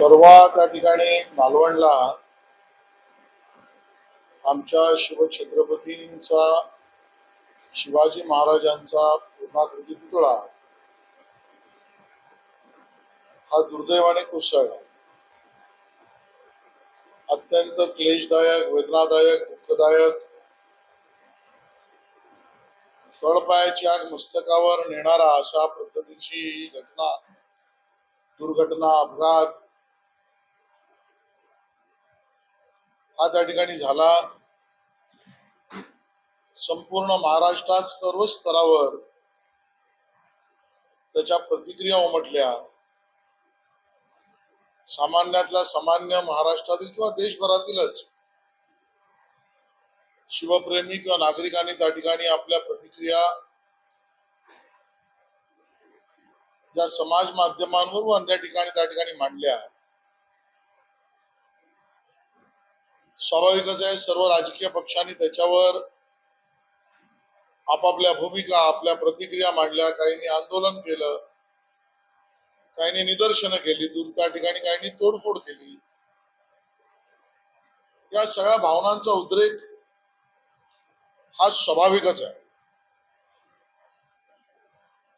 परवा त्या ठिकाणी मालवणला आमच्या शिवछत्रपतींचा शिवाजी महाराजांचा पूर्णाकृती पुतळा हा दुर्दैवाने कोसळला अत्यंत क्लेशदायक वेदनादायक दुःखदायक. तळपायाची आग मस्तकावर नेणारा अशा पद्धतीची घटना दुर्घटना अपघात हा त्या ठिकाणी झाला संपूर्ण महाराष्ट्रात सर्व स्तरावर त्याच्या प्रतिक्रिया उमटल्या. सामान्यातल्या सामान्य महाराष्ट्रातील किंवा देशभरातीलच शिवप्रेमी किंवा नागरिकांनी त्या ठिकाणी आपल्या प्रतिक्रिया या समाज माध्यमांवर व अन्य ठिकाणी त्या ठिकाणी मांडल्या. स्वाभाविकच आहे सर्व राजकीय पक्षांनी त्याच्यावर आपापल्या भूमिका आपल्या प्रतिक्रिया मांडल्या. काहींनी आंदोलन केलं काहींनी निदर्शनं केली दूर त्या ठिकाणी काहींनी तोडफोड केली. या सगळ्या भावनांचा उद्रेक हा स्वाभाविकच आहे.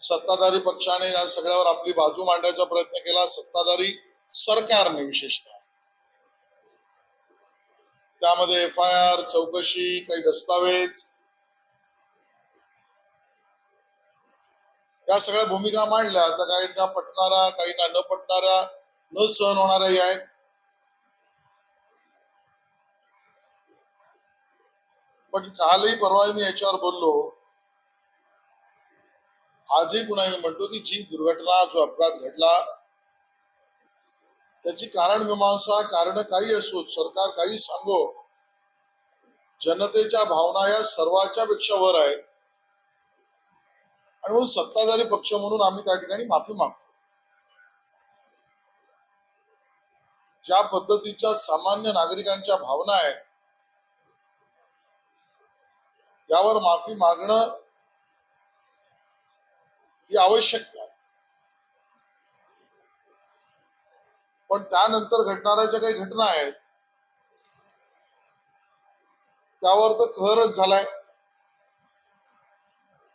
सत्ताधारी पक्षाने या सगळ्यावर आपली बाजू मांडायचा प्रयत्न केला. सत्ताधारी सरकारने विशेषतः. त्यामध्ये एफ आय आर चौकशी काही दस्तावेज. या सगळ्या भूमिका मांडल्या. तर काहींना पटणारा काहींना न पटणाऱ्या न सहन होणाऱ्याही आहेत. पण कालही परवा मी याच्यावर बोललो. आजही पुन्हा मी म्हणतो की जी दुर्घटना जो अपघात घडला त्याची कारण मीमांसा कारण काही असो सरकार काही सांगो जनतेच्या भावना या सर्वाच्या पेक्षा वर आहेत. आणि म्हणून सत्ताधारी पक्ष म्हणून आम्ही त्या ठिकाणी माफी मागतो. ज्या पद्धतीच्या सामान्य नागरिकांच्या भावना आहेत यावर माफी मागणं ही आवश्यकता आहे. पण त्यानंतर घडणाऱ्या ज्या काही घटना आहेत. त्यावर तर कहरच झालाय.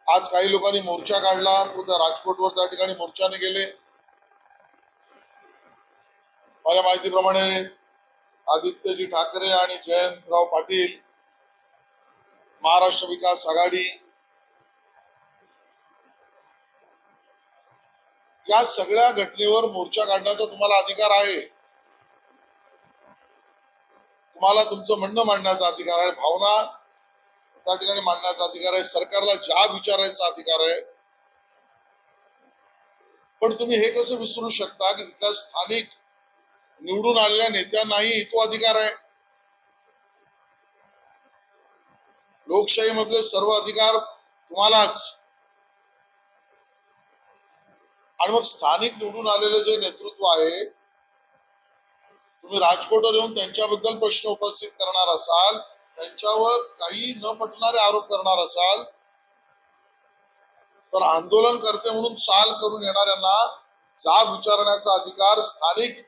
आज काही लोकांनी मोर्चा काढला तो त्या राजकोटवर त्या ठिकाणी मोर्चाने गेले. माझ्या माहितीप्रमाणे आदित्यजी ठाकरे आणि जयंतराव पाटील महाराष्ट्र विकास आघाडी या सगळ्या घटनेवर मोर्चा काढण्याचा तुम्हाला अधिकार आहे. तुम्हाला तुमचं म्हणणं मांडण्याचा अधिकार आहे. भावना त्या ठिकाणी मांडण्याचा अधिकार आहे. सरकारला ज्या विचारायचा अधिकार आहे. पण तुम्ही हे कसं विसरू शकता की तिथल्या स्थानिक निवडून आलेल्या नेत्यांनाही तो अधिकार आहे? लोकशाही मधले सर्व अधिकार तुम्हालाच. आणि मग स्थानिक निवडून आलेले जे नेतृत्व आहे तुम्ही राजकोटवर येऊन त्यांच्याबद्दल प्रश्न उपस्थित करणार असाल त्यांच्यावर काही न पटणारे आरोप करणार असाल तर आंदोलन करते म्हणून चाल करून येणाऱ्यांना जाब विचारण्याचा अधिकार स्थानिक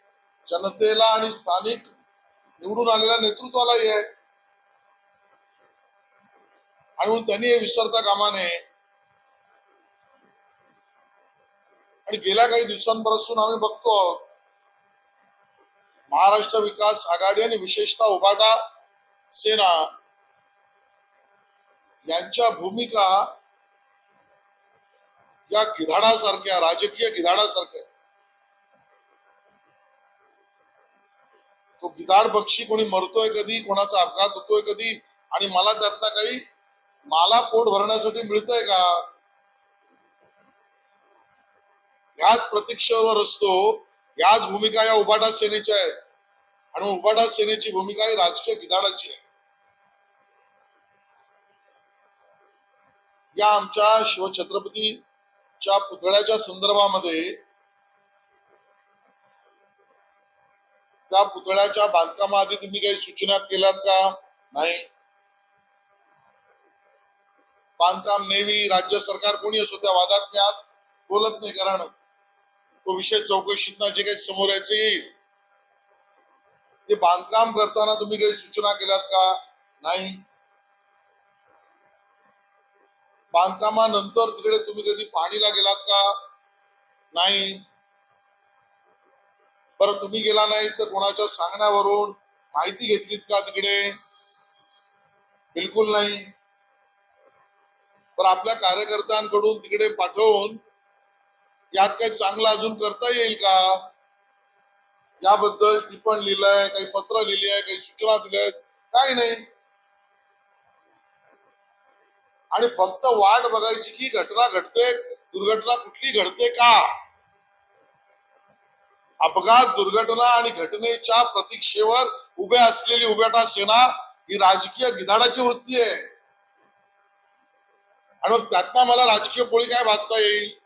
जनतेला आणि स्थानिक निवडून आलेल्या नेतृत्वालाही आहे. आणि म्हणून त्यांनी हे विसरता कामा नये. की गेल्या काही दिवसांपासून आम्ही बघतो आहोत महाराष्ट्र विकास आघाडी आणि विशेषतः उभाटा सेना यांच्या भूमिका या गिधाडासारख्या राजकीय गिधाडासारख्या तो गिधाड पक्षी कोणी मरतोय कधी कोणाचा अपघात होतोय कधी आणि मला त्यातनं काही मला पोट भरण्यासाठी मिळतंय का? याच प्रतीक्षेवर असतो याच भूमिका या उबाटा सेनेच्या आहेत आणि उबाटा सेनेची भूमिका ही राजकीय गिधाडाची आहे. या आमच्या शिवछत्रपतीच्या पुतळ्याच्या संदर्भामध्ये त्या पुतळ्याच्या बांधकामाआधी तुम्ही काही सूचना केल्यात का? नाही. बांधकाम नेवी राज्य सरकार कोणी असो त्या वादात मी आज बोलत नाही कारण तो विषय चौकशीतना जे काही समोर यायचं येईल. ते बांधकाम करताना तुम्ही काही सूचना केल्यात का? नाही. बांधकामानंतर तिकडे तुम्ही कधी पाणीला गेलात का? नाही. बरं तुम्ही गेला नाही तर कोणाच्या सांगण्यावरून माहिती घेतलीत का तिकडे? बिलकुल नाही. पण आपल्या कार्यकर्त्यांकडून तिकडे पाठवून यात काही चांगलं अजून करता येईल का? याबद्दल टिपण लिहिलंय काही पत्र लिहिली आहे काही सूचना दिल्या आहेत काही नाही. आणि फक्त वाट बघायची की घटना घडते दुर्घटना कुठली घडते का? अपघात दुर्घटना आणि घटनेच्या प्रतीक्षेवर उभ्या असलेली उभ्याटा सेना ही राजकीय गिधाडाची वृत्ती आहे. आणि मग त्यातनं मला राजकीय पोळी काय भासता येईल?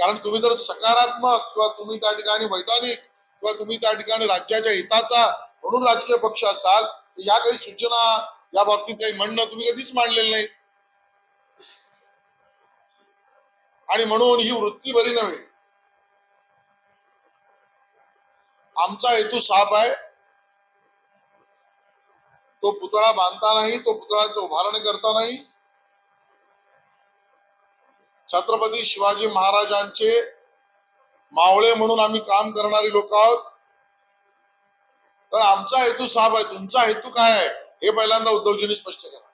कारण तुम्ही जर सकारात्मक किंवा तुम्ही त्या ठिकाणी वैधानिक किंवा तुम्ही त्या ठिकाणी राज्याच्या हिताचा म्हणून राजकीय पक्ष असाल या काही सूचना या बाबतीत काही म्हणणं तुम्ही कधीच मांडलेलं नाही. आणि म्हणून ही वृत्ती बरी नव्हे. आमचा हेतू साफ आहे. तो पुतळा बांधता नाही तो पुतळ्याचं उभारणी करता नाही. छत्रपती शिवाजी महाराजांचे मावळे म्हणून आम्ही काम करणारी लोक आहोत. तर आमचा हेतू साफ आहे. तुमचा हेतू काय आहे हे पहिल्यांदा उद्धवजींनी स्पष्ट करा.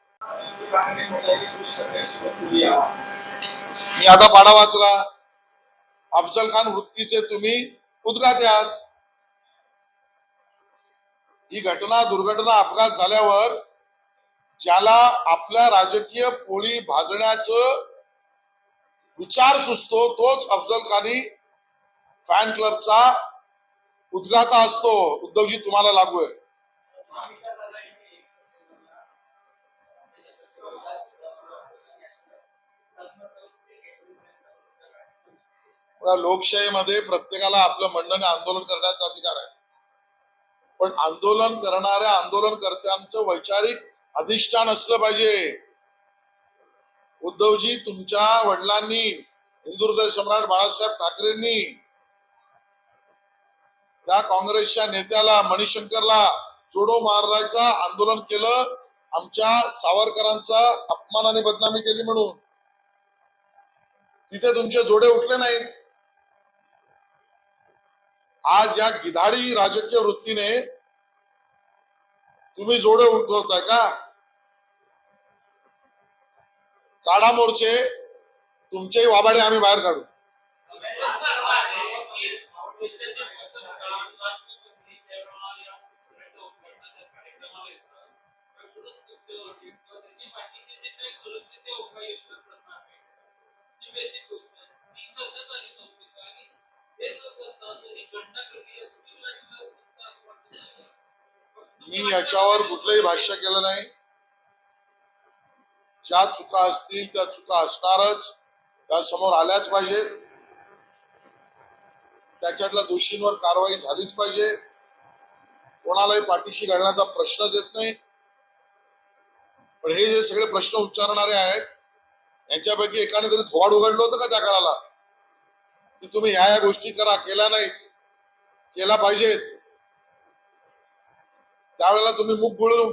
मी आता पाडा वाचला. अफजल खान वृत्तीचे तुम्ही उद्गाते आहात. ही घटना दुर्घटना अपघात झाल्यावर ज्याला आपल्या राजकीय पोळी भाजण्याचं विचार सुचतो तोच अफजल खानी फॅन क्लबचा उद्गाता असतो उद्धवजी तुम्हाला लागू आहे लोकशाहीमध्ये प्रत्येकाला आपलं म्हणणं आंदोलन करण्याचा अधिकार आहे. पण आंदोलन करणाऱ्या आंदोलनकर्त्यांचं वैचारिक अधिष्ठान असलं पाहिजे. उद्धवजी तुमच्या वडिलांनी हिंदू सम्राट बाळासाहेब ठाकरेंनी त्या काँग्रेसच्या नेत्याला मणिशंकरला जोडो मारायचा आंदोलन केलं. आमच्या सावरकरांचा अपमान आणि बदनामी केली म्हणून. तिथे तुमचे जोडे उठले नाहीत. आज या गिधाडी राजकीय वृत्तीने तुम्ही जोडे उठवताय का? काढा मोर्चे तुमचेही वाबाडे आम्ही बाहेर काढू. मी याच्यावर कुठलंही भाष्य केलं नाही. ज्या चुका असतील त्या चुका असणारच त्या समोर आल्याच पाहिजे. त्याच्यातल्या दोषींवर कारवाई झालीच पाहिजे. कोणालाही पाठीशी घालण्याचा प्रश्नच येत नाही. पण हे जे सगळे प्रश्न उच्चारणारे आहेत यांच्यापैकी एकाने तरी थोवाड उघडलं होतं का त्या काळाला? की तुम्ही ह्या या गोष्टी करा केल्या नाहीत केला पाहिजेत. त्यावेळेला तुम्ही मुख गुळून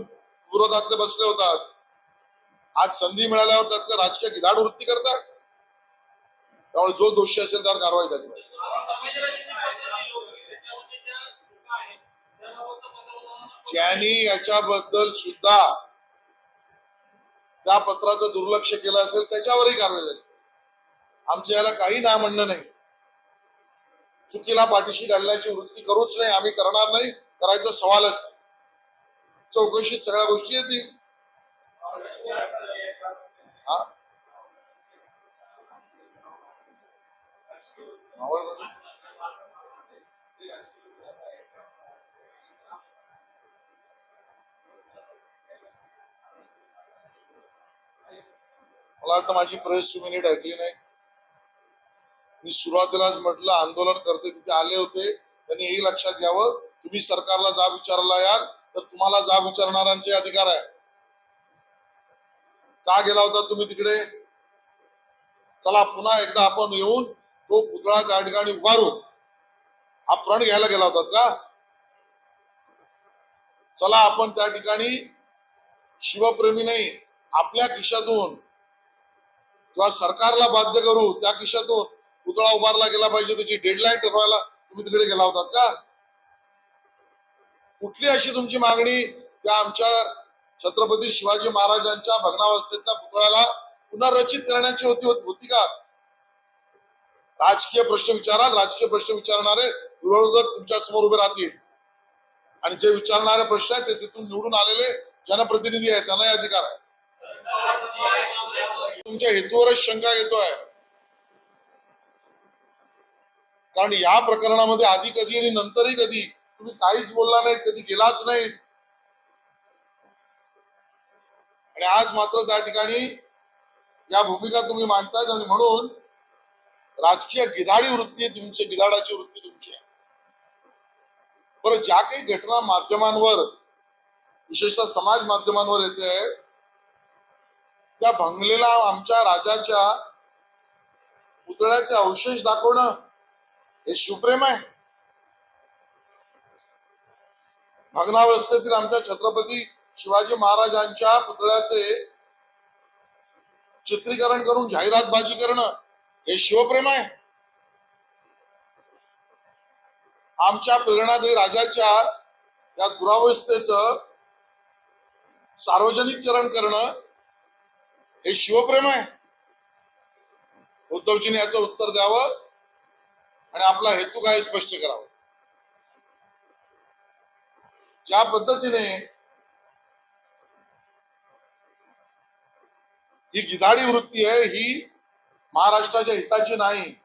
विरोधातले बसले होतात. आज संधी मिळाल्यावर त्यातलं राजकीय गिधाड वृत्ती करतात त्यामुळे जो दोषी असेल त्यावर कारवाई झाली पाहिजे. ज्यांनी याच्याबद्दल सुद्धा त्या पत्राचं दुर्लक्ष केलं असेल त्याच्यावरही कारवाई झाली आमच्या याला काही ना म्हणणं नाही. चुकीला पाठीशी घालण्याची वृत्ती करूच नाही आम्ही करणार नाही करायचा सवालच नाही. चौकशीत सगळ्या गोष्टी येतील. मला वाटतं माझी प्रेस तुम्ही नीट ऐकली नाही. मी सुरुवातीलाच म्हटलं आंदोलन करते तिथे आले होते. त्यांनी हे लक्षात घ्यावं. तुम्ही सरकारला जाब विचारला याल तर तुम्हाला जाब विचारणाऱ्यांचे अधिकार आहे. का गेला होता तुम्ही तिकडे? चला पुन्हा एकदा आपण येऊन तो पुतळा त्या ठिकाणी उभारू. हा प्रण घ्यायला गेला होता का? चला आपण त्या ठिकाणी शिवप्रेमी नाही आपल्या खिशातून किंवा सरकारला बाध्य करू त्या खिशातून पुतळा उभारला गेला पाहिजे त्याची डेडलाईन ठरवायला तुम्ही तिकडे गेला होतात का? कुठली अशी तुमची मागणी त्या आमच्या छत्रपती शिवाजी महाराजांच्या भग्नावस्थेतल्या पुतळ्याला पुनर्रचित करण्याची होती होती का? राजकीय प्रश्न विचाराल राजकीय प्रश्न विचारणारे विरोधक तुमच्यासमोर उभे राहतील. आणि जे विचारणारे प्रश्न आहेत ते तिथून निवडून आलेले जनप्रतिनिधी आहेत. त्यांनाही अधिकार आहे. तुमच्या हेतूवरच शंका येतोय. कारण या प्रकरणामध्ये आधी कधी आणि नंतरही कधी तुम्ही काहीच बोलला नाहीत कधी गेलाच नाहीत. आणि आज मात्र त्या ठिकाणी या भूमिका तुम्ही मांडतायत आणि म्हणून राजकीय गिधाडी वृत्ती आहे तुमची गिधाडाची वृत्ती तुमची आहे. बरं ज्या काही घटना माध्यमांवर विशेषतः समाज माध्यमांवर येते त्या भंगलेला आमच्या राजाच्या पुतळ्याचे अवशेष दाखवणं हे शिवप्रेम आहे. भग्नावस्थेतील आमच्या छत्रपती शिवाजी महाराजांच्या पुतळ्याचे चित्रीकरण करून जाहिरातबाजी करणं हे शिवप्रेम आहे. आमच्या प्रेरणादायी राजाच्या या दुरावस्थेच सार्वजनिकरण करणं हे शिवप्रेम आहे. उद्धवजीने याचं उत्तर द्यावं आणि आपला हेतू काय स्पष्ट करावं. ज्या पद्धतीने ही गिधाडी वृत्ती आहे ही महाराष्ट्राच्या हिताची नाही.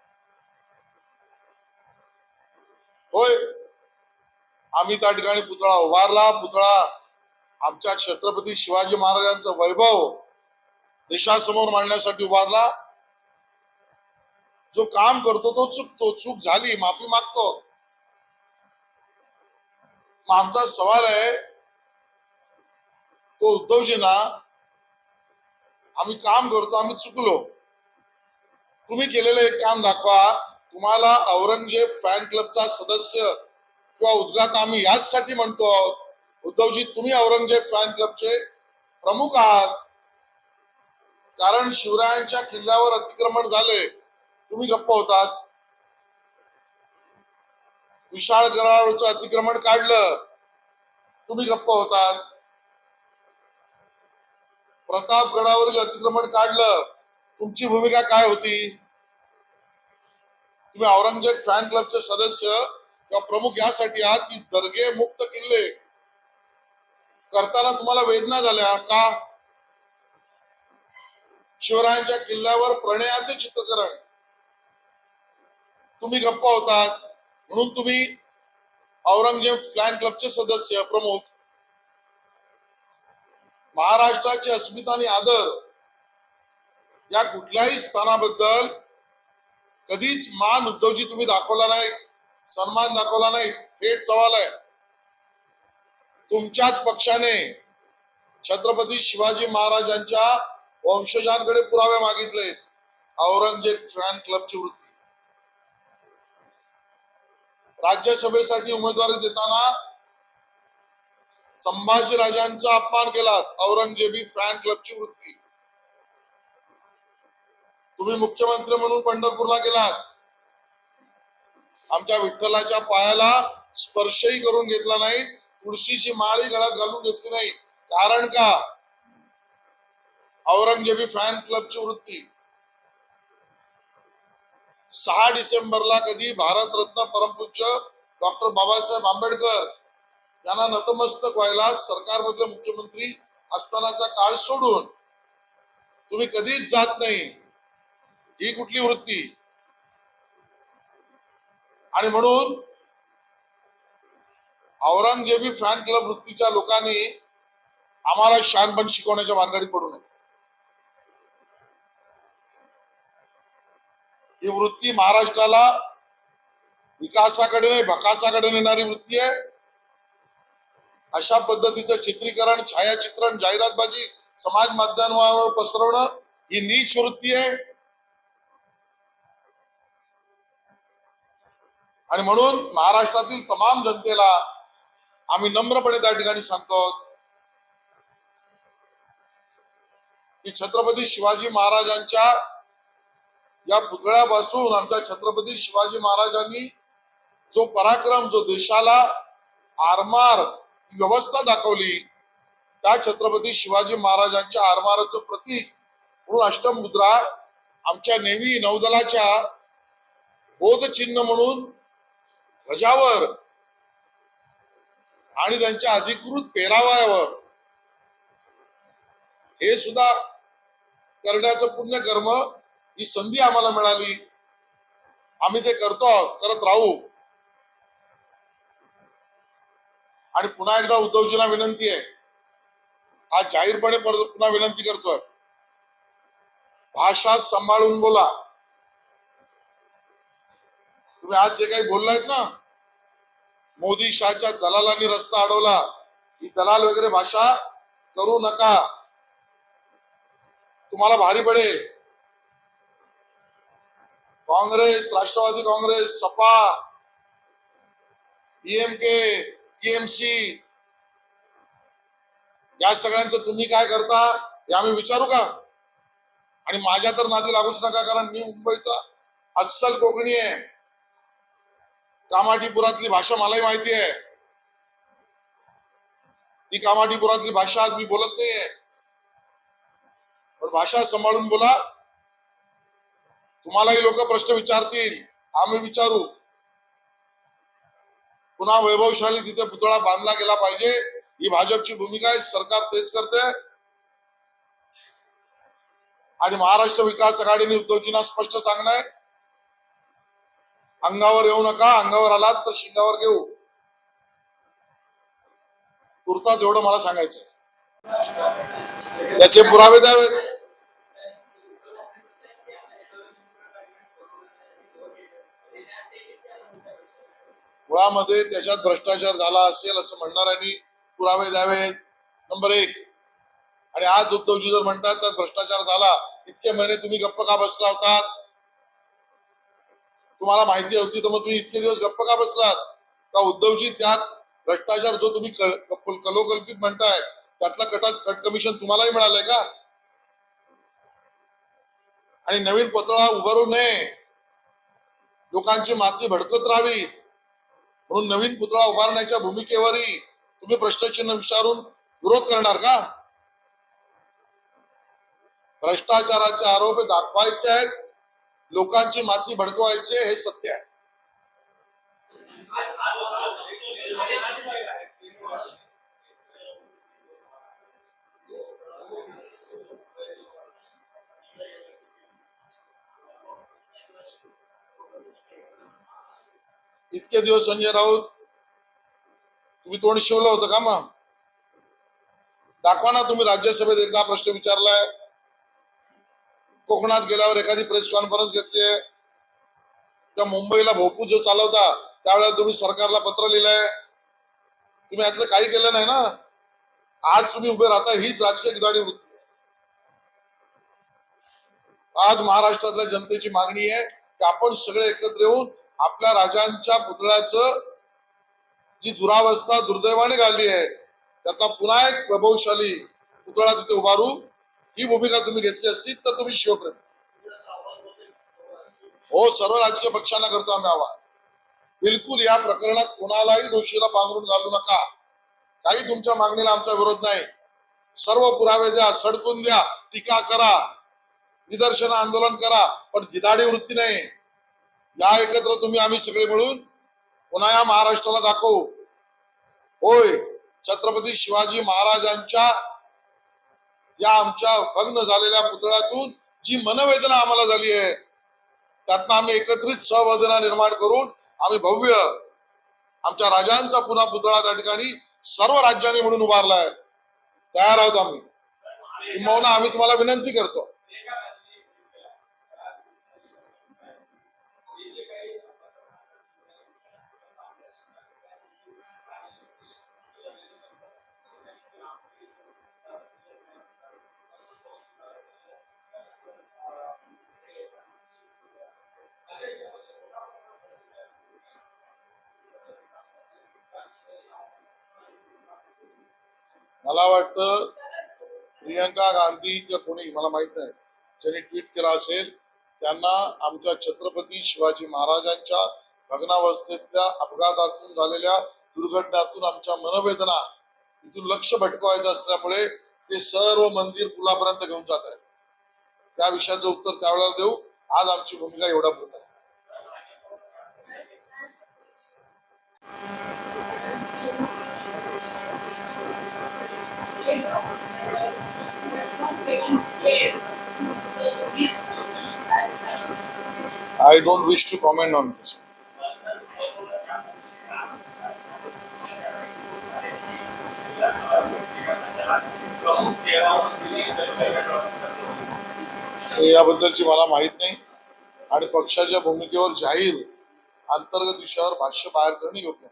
होय. आम्ही त्या ठिकाणी पुतळा उभारला. पुतळा आमच्या छत्रपती शिवाजी महाराजांचं वैभव देशासमोर मांडण्यासाठी उभारला. जो काम करतो तो चुकतो. चूक झाली माफी मागतो. आमचा सवाल आहे तो उद्धवजींना आम्ही काम करतो आम्ही चुकलो. तुम्ही केलेलं एक काम दाखवा. तुम्हाला औरंगजेब फॅन क्लबचा सदस्य किंवा उद्घात आम्ही याचसाठी म्हणतो आहोत. उद्धवजी तुम्ही औरंगजेब फॅन क्लबचे प्रमुख आहात. कारण शिवरायांच्या किल्ल्यावर अतिक्रमण झाले. तुम्ही गप्प होतात. विशाळ गडावरचं अतिक्रमण काढलं. तुम्ही गप्प होतात. प्रतापगडावरील अतिक्रमण काढलं तुमची भूमिका काय होती? तुम्ही औरंगजेब फॅन क्लबचे सदस्य किंवा प्रमुख यासाठी आहात की दर्गे मुक्त किल्ले? करताना तुम्हाला वेदना झाल्या का? शिवरायांच्या किल्ल्यावर प्रणयाचे चित्रकरण. तुम्ही गप्पा होतात. म्हणून तुम्ही औरंगजेब फॅन क्लबचे सदस्य प्रमुख. महाराष्ट्राची अस्मिता आणि आदर या कुठल्याही स्थानाबद्दल कधीच मान उद्धवजी तुम्ही दाखवला नाही सन्मान दाखवला नाही थेट सवाल आहे. तुमच्याच पक्षाने छत्रपती शिवाजी महाराजांच्या वंशजांकडे पुरावे मागितले औरंगजेब फॅन क्लबची वृत्ती. राज्यसभेसाठी उमेदवारी देताना संभाजी राजांचा अपमान केला. औरंगजेबी फॅन क्लबची वृत्ती. तुम्ही मुख्यमंत्री म्हणून पंढरपूरला गेलात. आमच्या विठ्ठलाच्या पायाला स्पर्शही करून घेतला नाही. तुळशीची माळी गळ्यात घालून घेतली नाही. कारण का? औरंगजेबी फॅन क्लबची वृत्ती. सहा डिसेंबरला कधी भारतरत्न परमपूज्य डॉक्टर बाबासाहेब आंबेडकर त्यांना नतमस्तक व्हायला सरकारमधले मुख्यमंत्री असतानाचा काळ सोडून तुम्ही कधीच जात नाही. ही कुठली वृत्ती? आणि म्हणून औरंगजेबी फॅन क्लब वृत्तीच्या लोकांनी आम्हाला शानपण शिकवण्याच्या भानगडीत पडू नये. ही वृत्ती महाराष्ट्राला विकासाकडे नाही भकासाकडे नेणारी वृत्ती आहे. अशा पद्धतीचं चित्रीकरण छायाचित्रण जाहिरातबाजी समाज माध्यमावर पसरवणं ही नीच वृत्ती आहे. आणि म्हणून महाराष्ट्रातील तमाम जनतेला आम्ही नम्रपणे त्या ठिकाणी सांगतो की छत्रपती शिवाजी महाराजांच्या या पुतळ्यापासून आमच्या छत्रपती शिवाजी महाराजांनी जो पराक्रम जो देशाला आरमार व्यवस्था दाखवली. त्या छत्रपती शिवाजी महाराजांच्या आरमाराचं प्रतीक म्हणून अष्टमुद्रा आमच्या नेव्ही नौदलाच्या बोधचिन्ह म्हणून ध्वजावर आणि त्यांच्या अधिकृत पेराव्यावर हे सुद्धा करण्याचं पुण्य कर्म ही संधी आम्हाला मिळाली. आम्ही ते करतो करत राहू. आणि पुन्हा एकदा उद्धवजींना विनंती आहे. हा जाहीरपणे परत पुन्हा विनंती करतोय. भाषा सांभाळून बोला. तुम्ही आज जे काही बोललायत ना मोदी शाहच्या दलालांनी रस्ता अडवला ही दलाल वगैरे भाषा करू नका. तुम्हाला भारी पडेल. Congress Rashtravadi Congress Sapa DMK TMC. या सगळ्यांचं तुम्ही काय करता हे आम्ही विचारू का? आणि माझ्या तर नादी लागूच नका कारण मी मुंबईचा अस्सल कोकणी आहे. कामाठीपुरातली भाषा मलाही माहिती आहे. ती कामाठीपुरातली भाषा आज मी बोलत नाहीये. पण भाषा सांभाळून बोला. तुम्हालाही लोक प्रश्न विचारतील आम्ही विचारू. पुन्हा वैभवशाली तिथे पुतळा बांधला गेला पाहिजे. ही भाजपची भूमिका आहे. सरकार तेच करते. आणि महाराष्ट्र विकास आघाडीने उद्धवजींना स्पष्ट सांगणं आहे. अंगावर येऊ नका. अंगावर आलात तर शिंगावर घेऊ. तुर्ताच एवढं मला सांगायचं त्याचे पुरावे द्यावेत. मुळामध्ये त्याच्यात भ्रष्टाचार झाला असेल असं म्हणणाऱ्यांनी पुरावे द्यावेत. नंबर एक. आणि आज उद्धवजी जर म्हणतात तर भ्रष्टाचार झाला इतके महिने तुम्ही गप्प का बसला होतात? तुम्हाला माहिती होती तर मग तुम्ही इतके दिवस गप्प का बसलात? का उद्धवजी त्यात भ्रष्टाचार जो तुम्ही कलोकल्पित म्हणताय त्यातला कटा कट कमिशन तुम्हालाही मिळालंय का? आणि नवीन पतळा उभारू नये. लोकांची माती भडकत राहावीत. म्हणून नवीन पुतळा उभारण्याच्या भूमिकेवरही तुम्ही प्रश्नचिन्ह विचारून विरोध करणार का? भ्रष्टाचाराचे आरोप दाखवायचे आहेत. लोकांची माती भडकवायचे हे सत्य आहे. इतके दिवस संजय राऊत तुम्ही तोंड शिवलं होतं का मग? दाखवा ना तुम्ही राज्यसभेत एकदा प्रश्न विचारलाय. कोकणात गेल्यावर एखादी प्रेस कॉन्फरन्स घेतली त्या मुंबईला भोपू जो चालवता त्यावेळेला तुम्ही सरकारला पत्र लिहिलंय. तुम्ही यातलं काही केलं नाही ना? आज तुम्ही उभे राहता हीच राजकीय गिदाडी वृत्ती आज महाराष्ट्रातल्या जनतेची मागणी आहे की आपण सगळे एकत्र येऊन आपल्या राजांच्या पुतळ्याचं जी दुरावस्था दुर्दैवाने घालली आहे त्याचा पुन्हा एक वैभवशाली पुतळा तिथे उभारू. ही भूमिका तुम्ही घेतली असती तर तुम्ही शिवप्रेम. हो सर्व राजकीय पक्षांना करतो आम्ही आवाहन. बिलकुल या प्रकरणात कोणालाही दोषीला पांघरून घालू नका. काही तुमच्या मागणीला आमचा विरोध नाही. सर्व पुरावे द्या सडकून द्या टीका करा. निदर्शन आंदोलन करा पण गिदाडी वृत्ती नाही. या एकत्र तुम्ही आम्ही सगळे मिळून पुन्हा या महाराष्ट्राला दाखवू. होय छत्रपती शिवाजी महाराजांच्या या आमच्या भग्न झालेल्या पुतळ्यातून जी मनवेदना आम्हाला झाली आहे त्यातनं आम्ही एकत्रित सहवेदना निर्माण करून आम्ही भव्य आमच्या राजांचा पुन्हा पुतळा त्या ठिकाणी सर्व राज्यांनी म्हणून उभारलाय तयार आहोत आम्ही. किंबहुना आम्ही तुम्हाला विनंती करतो. मला वाटतं प्रियंका गांधी किंवा कोणी मला माहीत नाही ज्यांनी ट्विट केला असेल त्यांना आमच्या छत्रपती शिवाजी महाराजांच्या भग्नावस्थेतल्या अपघातातून झालेल्या दुर्घटनातून आमच्या मनोवेदना इथून लक्ष भटकवायचं असल्यामुळे ते सर्व मंदिर पुलापर्यंत घेऊन जात आहेत. त्या विषयाचं उत्तर त्यावेळेला देऊ. आज आमची भूमिका एवढा पुरत आहे. I don't wish to comment on this. याबद्दलची मला माहीत नाही आणि पक्षाच्या भूमिकेवर जाहीर अंतर्गत विषयावर भाष्य बाहेर करणे योग्य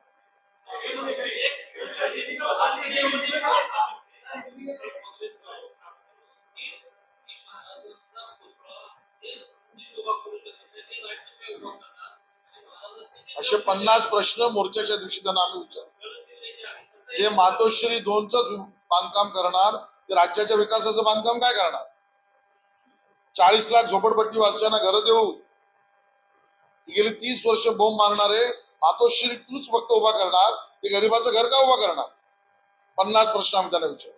असे पन्नास प्रश्न मोर्चाच्या दिवशी त्यांना आम्ही विचार जे मातोश्री दोनच बांधकाम करणार ते राज्याच्या विकासाचं बांधकाम काय करणार? चाळीस लाख झोपडपट्टी वासियांना घर देऊ गेली तीस वर्ष बोंब मारणारे मातोश्री तूच फक्त उभा करणार ते गरीबाचं घर का उभा करणार? पन्नास प्रश्न आम्ही त्यांना विचार.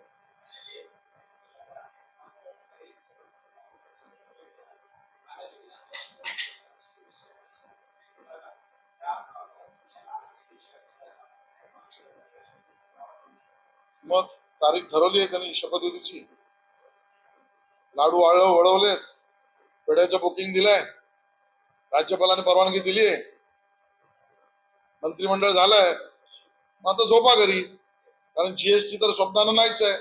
मग तारीख ठरवली आहे त्यांनी शपथविधीची. लाडू वाळ वळवलेत. पेढ्याचं बुकिंग दिलंय. राज्यपालाने परवानगी दिली आहे. मंत्रिमंडळ झालंय. मग आता झोपा घरी. कारण जीएसटी तर स्वप्नानं नाहीच आहे.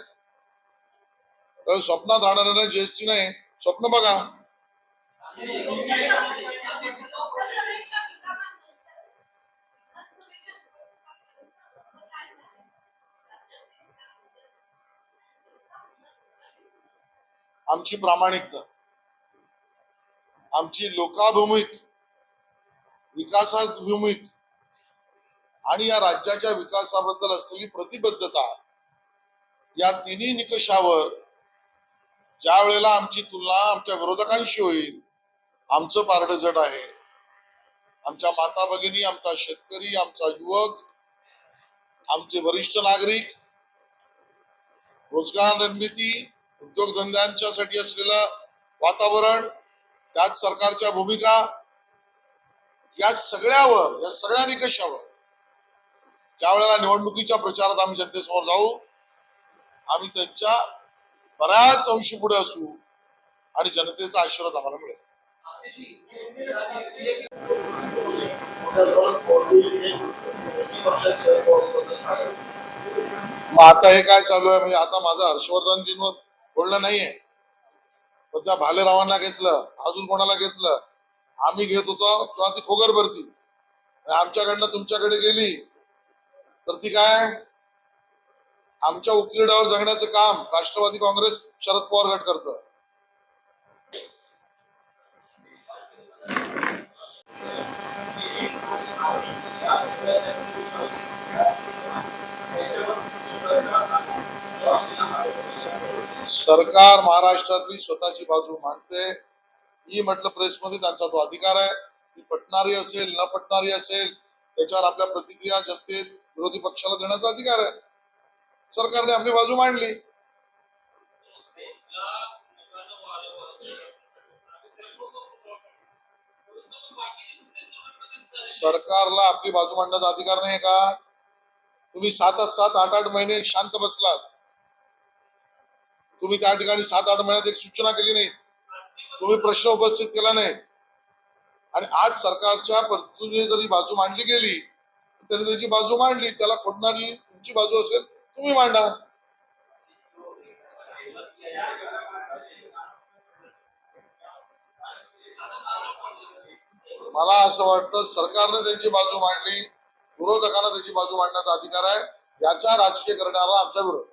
तर स्वप्नात राहणाऱ्यांना जीएसटी नाही. स्वप्न बघा. आमची प्रामाणिकता. आमची लोकाभिमुख विकासाभिमुख आणि या राज्याच्या विकासाबद्दल असलेली प्रतिबद्धता या तिन्ही निकषावर ज्या वेळेला आमची तुलना आमच्या विरोधकांशी होईल आमचं पारड जड आहे. आमच्या माता भगिनी आमचा शेतकरी आमचा युवक आमचे वरिष्ठ नागरिक रोजगार निर्मिती उद्योगधंद्यांच्यासाठी असलेलं वातावरण त्याच सरकारच्या भूमिका या सगळ्यावर या सगळ्या निकषावर. ज्या वेळेला निवडणुकीच्या प्रचारात आम्ही जनतेसमोर जाऊ आम्ही त्यांच्या बऱ्याच अंशी पुढे असू आणि जनतेचा आशीर्वाद आम्हाला मिळेल. मग आता हे काय चालू आहे? म्हणजे आता माझं हर्षवर्धनजींवर बोलणं नाहीये. पण त्या भालेरावांना घेतलं अजून कोणाला घेतलं? आम्ही घेत होतो तेव्हा ती खोगर भरती. आमच्याकडनं तुमच्याकडे गेली. तर ती काय? आमच्या उकिरड्यावर जगण्याचं काम राष्ट्रवादी काँग्रेस शरद पवार गट करत. सरकार महाराष्ट्रातली स्वतःची बाजू मांडते. मी म्हटलं प्रेसमध्ये त्यांचा तो अधिकार आहे. ती पटणारी असेल न पटणारी असेल त्याच्यावर आपल्या प्रतिक्रिया जनतेत विरोधी पक्षाला देण्याचा अधिकार आहे. सरकारने आपली बाजू मांडली. सरकारला आपली बाजू मांडण्याचा अधिकार नाही का? तुम्ही सात सात आठ आठ महिने शांत बसलात. तुम्ही त्या ठिकाणी सात आठ महिन्यात एक सूचना केली नाही. तुम्ही प्रश्न उपस्थित केला नाही. आणि आज सरकारच्या परतुने जरी बाजू मांडली गेली तरी त्याची बाजू मांडली त्याला खोडणारी तुमची बाजू असेल तुम्ही मांडा. मला असं वाटतं सरकारने त्यांची बाजू मांडली विरोधकांना त्याची बाजू मांडण्याचा अधिकार आहे. याचा राजकीय करण्याला आमचा विरोध.